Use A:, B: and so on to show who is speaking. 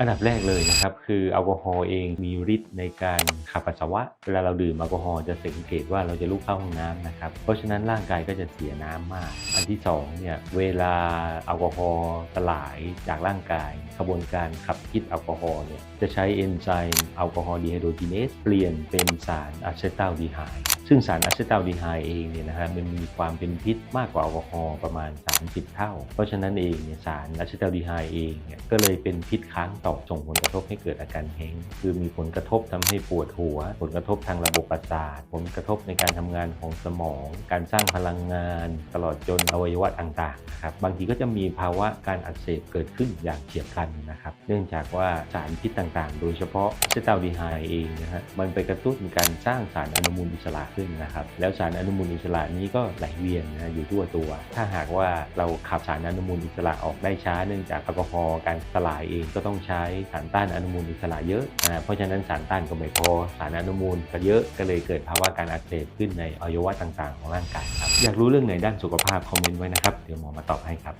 A: อันดับแรกเลยนะครับคือแอลกอฮอล์เองมีฤทธิ์ในการขับปัสสาวะเวลาเราดื่มแอลกอฮอล์จะสังเกตว่าเราจะลุกเข้าห้องน้ำนะครับเพราะฉะนั้นร่างกายก็จะเสียน้ำมาก อันที่สองเนี่ยเวลาแอลกอฮอล์สลายจากร่างกายกระบวนการขับพิษแอลกอฮอล์เนี่ยจะใช้เอนไซม์แอลกอฮอล์ดีไฮโดรจีเนสเปลี่ยนเป็นสารอะเซตัลดีไฮซึ่งสารอะเซตัลดีไฮเองเนี่ยนะฮะมันมีความเป็นพิษมากกว่าแอลกอฮอล์ประมาณ 30 เท่า เพราะฉะนั้นเองเนี่ยสารอะเซตัลดีไฮเองเนี่ยก็เลยเป็นพิษค้างต่อส่งผลกระทบให้เกิดอาการแห้งคือมีผลกระทบทำให้ปวดหัว ผลกระทบทางระบบประสาท ผลกระทบในการทำงานของสมอง การสร้างพลังงาน ตลอดจนอวัยวะต่างๆนะครับบางทีก็จะมีภาวะการอักเสบเกิดขึ้นอย่างเฉียบพลันนะครับ เนื่องจากว่าสารพิษต่างๆ โดยเฉพาะอเซตัลดีไฮเองนะฮะมันไปกระตุ้นการสร้างสารอนุมูลอิสระขึ้นนะครับ แล้วสารอนุมูลอิสระนี้ก็ไหลเวียนนะอยู่ทั่วตัว ถ้าหากว่าเราขับสารอนุมูลอิสระออกได้ช้า เนื่องจากแอลกอฮอล์การสลายเองก็ต้องใช้สารต้านอนุมูลอิสระเยอะนะเพราะฉะนั้นสารต้านก็ไม่พอสารอนุมูลก็เยอะก็เลยเกิดภาวะการอักเสบขึ้นในอวัยวะต่างๆ ของร่างกายครับอยากรู้เรื่องไหนด้านสุขภาพคอมเมนต์ไว้นะครับเดี๋ยวหมอมาตอบให้ครับ